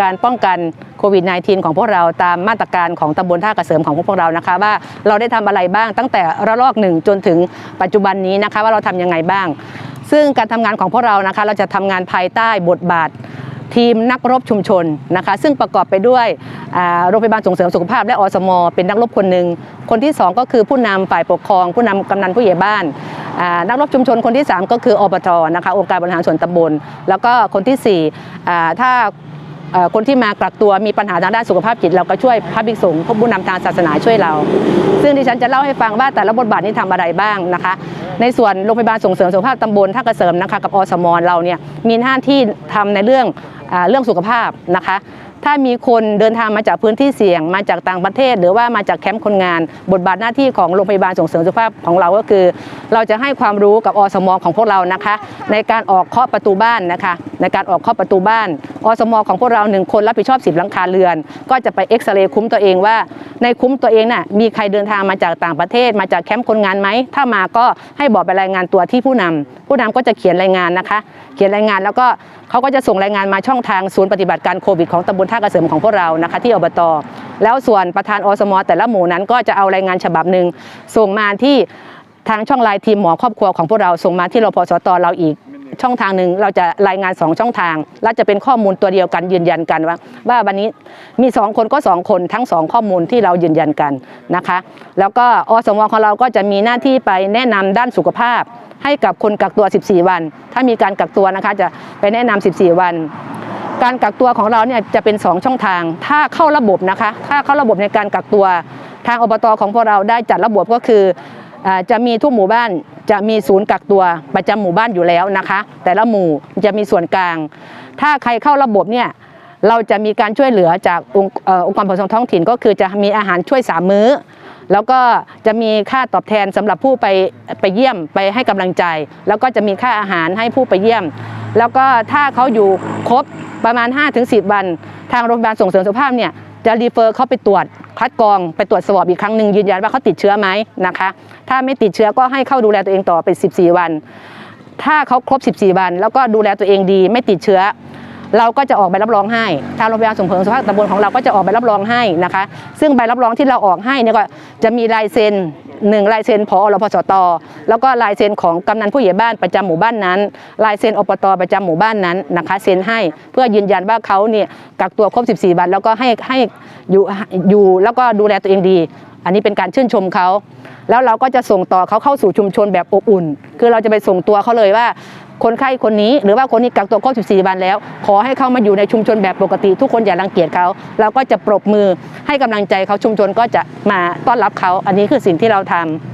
การป้องกันโควิด -19 ของพวกเราตามมาตรการของตำบลท่ากระเสริมของพวกเรานะคะ ว่าเราได้ทำอะไรบ้างตั้งแต่ระลอกหนึ่งจนถึงปัจจุบันนี้นะคะว่าเราทำยังไงบ้าง ซึ่งการทำงานของพวกเรานะคะ เราจะทำงานภายใต้บทบาททีมนักรบชุมชนนะคะ ซึ่งประกอบไปด้วยโรงพยาบาลส่งเสริมสุขภาพและอสม เป็นนักรบคนหนึ่งคนที่ 2 ก็คือผู้นำฝ่ายปกครอง ผู้นำกำนันผู้ใหญ่บ้านนักรบชุมชนคนที่ 3 ก็คืออบตนะคะองค์การบริหารส่วนตำบล แล้วก็คนที่สี่ถ้า คนที่มากักตัวมีปัญหาทางด้านสุขภาพจิตเราก็ช่วยพระภิกษุพระผู้นำทางศาสนาช่วยเรา ซึ่งดิฉันจะเล่าให้ฟังว่าแต่ละบทบาทนี้ทำอะไรบ้างนะคะ ในส่วนโรงพยาบาลส่งเสริมสุขภาพตำบลท่ากระเสริมนะคะกับอสมเราเนี่ยมีหน้าที่ทำในเรื่องเรื่องสุขภาพนะคะ ถ้ามีคนเดินทางมาจากพื้นที่เสี่ยง มาจากต่างประเทศ หรือว่ามาจากแคมป์คนงาน บทบาทหน้าที่ของโรงพยาบาลส่งเสริมสุขภาพของเราก็คือ เราจะให้ความรู้กับอสมของพวกเรานะคะ ในการออกเคาะประตูบ้านนะคะ ในการออกเคาะประตูบ้านอสมของพวกเราหนึ่งคนรับผิดชอบสิบหลังคาเรือน ก็จะไปเอ็กซเรย์คุ้มตัวเองว่า ในคุ้มตัวเองน่ะมีใครเดินทางมาจากต่างประเทศ มาจากแคมป์คนงานไหมถ้ามาก็ให้บอกไปรายงานตัวที่ผู้นำผู้นำก็จะเขียนรายงานนะคะ เขียนรายงานแล้วก็เขาก็จะส่งรายงานมาช่ององทางศูนย์ปฏิบัติการโควิดของตำบลท่ากระเสริมของพวกเรานะคะที่อบตแล้วส่วนประธานอสมแต่ละหมู่นั้นก็จะเอารายงานฉบับหนึ่งส่งมาที่ทางช่องไลน์ทีมหมอครอบครัวของพวกเราส่งมาที่รพสตเราอีกช่องทางหนึ่งเราจะรายงาน2ช่องทาง และจะเป็นข้อมูลตัวเดียวกันยืนยันกันว่าว่าวันนี้มี2คนก็2คนทั้ง2ข้อมูลที่เรายืนยันกันนะคะ แล้วก็อสมของเราก็จะมีหน้าที่ไปแนะนำด้านสุขภาพ ให้กับคนกักตัว 14 วัน ถ้ามีการกักตัวนะคะจะไปแนะนำ14 วัน การกักตัวของเราเนี่ยจะเป็น 2 ช่องทาง ถ้าเข้าระบบนะคะ ถ้าเข้าระบบในการกักตัวทางอบตของพวกเราได้จัดระบบก็คือจะมีทุกหมู่บ้านจะมีศูนย์กักตัวประจำหมู่บ้านอยู่แล้วนะคะ แต่ละหมู่จะมีส่วนกลาง ถ้าใครเข้าระบบเนี่ยเราจะมีการช่วยเหลือจากองค์งกรปกครองท้องถิ่นก็คือจะมีอาหารช่วยสามมื้อ แล้วก็จะมีค่าตอบแทนสำหรับผู้ไปไปเยี่ยมไปให้กำลังใจ แล้วก็จะมีค่าอาหารให้ผู้ไปเยี่ยม แล้วก็ถ้าเขาอยู่ครบประมาณ 5-10 วัน ทางโรงพยาบาลส่งเสริมสุขภาพเนี่ยจะรีเฟอร์เขาไปตรวจคัดกรองไปตรวจสวอบอีกครั้งหนึ่งยืนยันว่าเขาติดเชื้อไหมนะคะ ถ้าไม่ติดเชื้อก็ให้เข้าดูแลตัวเองต่อไป 14 วัน ถ้าเขาครบ 14 วัน แล้วก็ดูแลตัวเองดีไม่ติดเชื้อ เราก็จะออกใบรับรองให้ทางโรงพยาบาลส่งเสริมสุขภาพตำบลของเราก็จะออกใบรับรองให้นะคะ ซึ่งใบรับรองที่เราออกให้เนี่ยก็จะมีลายเซ็นหนึ่งลายเซ็นพอรพสต แล้วก็ลายเซ็นของกำนันผู้ใหญ่บ้านประจำหมู่บ้านนั้น ลายเซ็นอบตประจำหมู่บ้านนั้นนะคะเซ็นให้เพื่อยืนยันว่าเขาเนี่ยกักตัวครบ 14 วันแล้วก็ให้ให้อยู่อยู่แล้วก็ดูแลตัวเองดี อันนี้เป็นการชื่นชมเขาแล้วเราก็จะส่งต่อเขาเข้าสู่ชุมชนแบบอบอุ่น คือเราจะไปส่งตัวเขาเลยว่าคนไข้คนนี้หรือว่าคนนี้กักตัวครบ14 วันแล้ว ขอให้เข้ามาอยู่ในชุมชนแบบปกติ ทุกคนอย่ารังเกียจเขาเราก็จะปรบมือให้กำลังใจเขาชุมชนก็จะมาต้อนรับเขา อันนี้คือสิ่งที่เราทำ